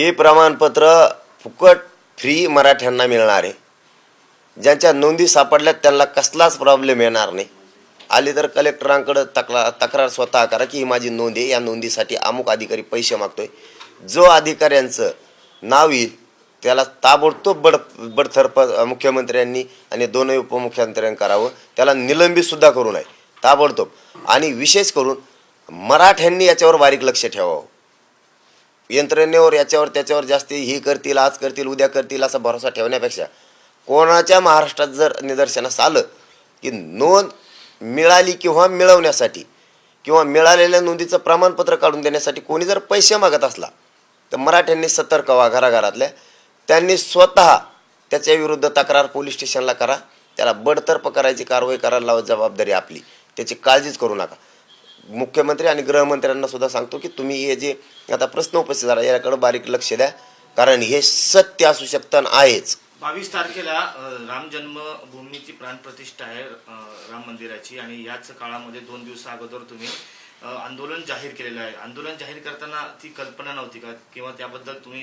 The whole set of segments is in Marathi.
हे प्रमाणपत्र फुकट फ्री मराठ्यांना मिळणार आहे. ज्यांच्या नोंदी सापडल्यात त्यांना कसलाच प्रॉब्लेम येणार नाही. आले तर कलेक्टरांकडं तक्रा तक्रार स्वतः करा की ही माझी नोंद आहे. या नोंदीसाठी अमुक अधिकारी पैसे मागतोय. जो अधिकाऱ्यांचं नाव येईल त्याला ताबडतोब बड बडथर्फ मुख्यमंत्र्यांनी आणि दोनही उपमुख्यमंत्र्यांनी करावं. त्याला निलंबितसुद्धा करू नये. ताबडतोब. आणि विशेष करून मराठ्यांनी याच्यावर बारीक लक्ष ठेवावं. यंत्रणेवर याच्यावर त्याच्यावर जास्ती ही करतील आज करतील उद्या करतील असा भरोसा ठेवण्यापेक्षा कोणाच्या महाराष्ट्रात जर निदर्शनास आलं की नोंद मिळाली किंवा मिळवण्यासाठी किंवा मिळालेल्या नोंदीचं प्रमाणपत्र काढून देण्यासाठी कोणी जर पैसे मागत असला तर मराठ्यांनी सतर्क व्हा घराघरातल्या. त्यांनी स्वतः त्याच्या विरुद्ध तक्रार पोलीस स्टेशनला करा. त्याला बडतर्फ करायची कारवाई करायला लावा जबाबदारी आपली. त्याची काळजीच करू नका. मुख्यमंत्री आणि गृहमंत्र्यांना सुद्धा सांगतो की तुम्ही हे जे आता प्रश्न उपस्थित झाला याकडे बारीक लक्ष द्या. कारण हे सत्य असू शकतं आहेच. बावीस तारखेला राम जन्मभूमीची प्राणप्रतिष्ठा आहे राम मंदिराची. आणि याच काळामध्ये दोन दिवसा अगोदर तुम्ही आंदोलन जाहीर केलेलं आहे. आंदोलन जाहीर करताना ती कल्पना नव्हती का? किंवा त्याबद्दल तुम्ही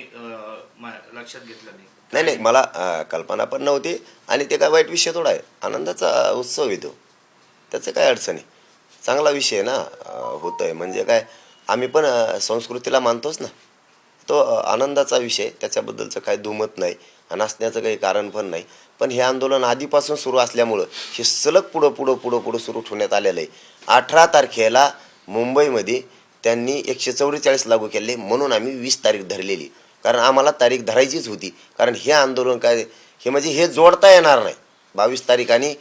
लक्षात घेतलं नाही? नाही नाही मला कल्पना पण नव्हती. आणि ते काय वाईट विषय थोडा आहे. आनंदाचा उत्सव येतो त्याचं काय अडचण आहे? चांगला विषय आहे ना होतो आहे म्हणजे काय आम्ही पण संस्कृतीला मानतोच ना. तो आनंदाचा विषय त्याच्याबद्दलचं काही दुमत नाही आणि असण्याचं काही कारण पण नाही. पण हे आंदोलन आधीपासून सुरू असल्यामुळं हे सलग पुढं पुढं पुढं पुढं सुरू ठेवण्यात आलेलं आहे. अठरा तारखेला मुंबईमध्ये त्यांनी एकशे चौवेचाळीस लागू केले म्हणून आम्ही वीस तारीख धरलेली. कारण आम्हाला तारीख धरायचीच होती. कारण हे आंदोलन काय हे म्हणजे हे जोडता येणार नाही. बावीस तारीख आणि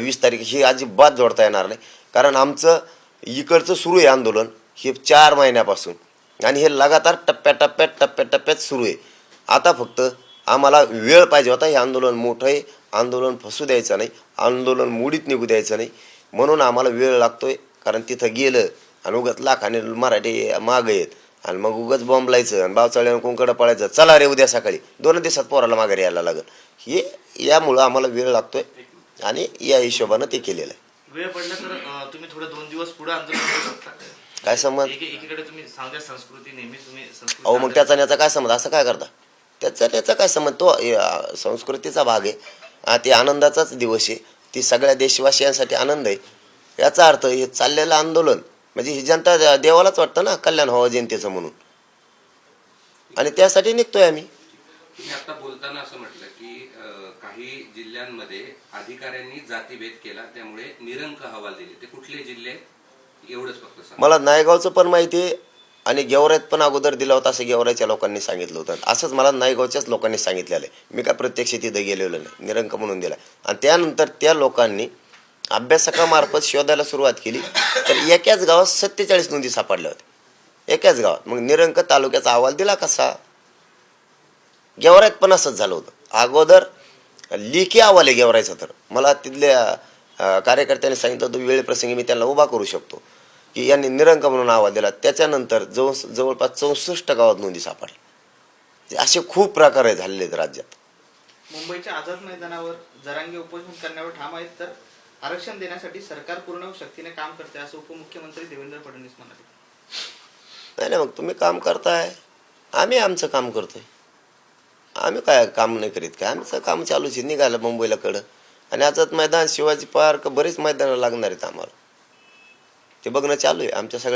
वीस तारीख ही अजिबात जोडता येणार नाही. कारण आमचं इकडचं सुरू आहे आंदोलन हे चार महिन्यापासून. आणि हे लगातार टप्प्याटप्प्यात टप्प्याटप्प्यात सुरू आहे. आता फक्त आम्हाला वेळ पाहिजे होता हे आंदोलन मोठं आहे. आंदोलन फसू द्यायचं नाही. आंदोलन मुडीत निघू द्यायचं नाही. म्हणून आम्हाला वेळ लागतो आहे कारण तिथं गेलं आणि उगाच लाखाने मराठी माग आहेत आणि मग उगाच बॉम्ब लायचं आणि बावचाळ्यानं कोणकडं पळायचं? चला रे उद्या सकाळी. दोन दिवसात पोराला माघारी यायला लागेल. हे यामुळं आम्हाला वेळ लागतोय आणि या हिशोबानं ते केलेलं आहे. वेळ पडला तर तुम्ही थोडं दोन दिवस पुढे आंदोलन करू शकता. काय संबंध एकी- एकीकडे तुम्ही सांगा संस्कृती नेहमी तुम्ही संस्कृती अहो मग त्याचा आणि याचा काय संबंध असं काय करता? त्याचा आणि याचा काय संबंध तो संस्कृतीचा भाग आहे. हा, ते आनंदाचाच दिवस आहे. ती सगळ्या देशवासियांसाठी आनंद आहे. याचा अर्थ हे चाललेलं आंदोलन म्हणजे ही जनता दे- देवालाच वाटतं ना कल्याण व्हावं जनतेचं म्हणून. आणि त्यासाठी निघतोय आम्ही. तुम्ही आता बोलताना असं म्हटलं काही जिल्ह्यांमध्ये अधिकाऱ्यांनी जातीभेद केला त्यामुळे निरंक अहवाल दिले. ते कुठले जिल्हे? एवढंच फक्त मला नायगावचं पण माहिती आहे आणि गेवराईत पण अगोदर दिला होता असं गेवराईच्या लोकांनी सांगितलं होतं. असंच मला नायगावच्याच लोकांनी सांगितलेलं आहे. मी काय प्रत्यक्ष तिथं गेलेलो नाही. निरंक म्हणून दिला. आणि त्यानंतर त्या लोकांनी अभ्यासकामार्फत शोधायला सुरुवात केली. तर एकाच गावात सत्तेचाळीस नोंदी सापडल्या होत्या. एकाच गावात. मग निरंक तालुक्याचा अहवाल दिला कसा? गेवरायत पण असंच झालं होतं. अगोदर लेखी अहवाल आहे गेवरायचा तर. मला तिथल्या कार्यकर्त्यांनी सांगितलं होतं वेळेप्रसंगी मी त्यांना उभा करू शकतो. की यांनी निरंक म्हणून अहवाल दिला. त्याच्यानंतर जवळ जवळपास चौसष्ट गावात नोंदी सापडल्या. असे खूप प्रकार आहे झालेले आहेत राज्यात. मुंबईच्या आझाद मैदानावर जरांगे उपोषण करण्यावर ठाम आहेत तर आरक्षण देण्यासाठी सरकार पूर्ण शक्तीने काम करते असं उपमुख्यमंत्री देवेंद्र फडणवीस म्हणाले. नाही नाही मग तुम्ही काम करताय. आम्ही आमचं काम करतोय. आम्ही काय काम नाही करीत काय? आमचं काम चालूच आहे. निघालं मुंबईला कडं आणि आझाद मैदान शिवाजी पार्क बरेच मैदानं लागणार आहेत आम्हाला. ते बघणं चालू आहे. आमच्या सगळ्या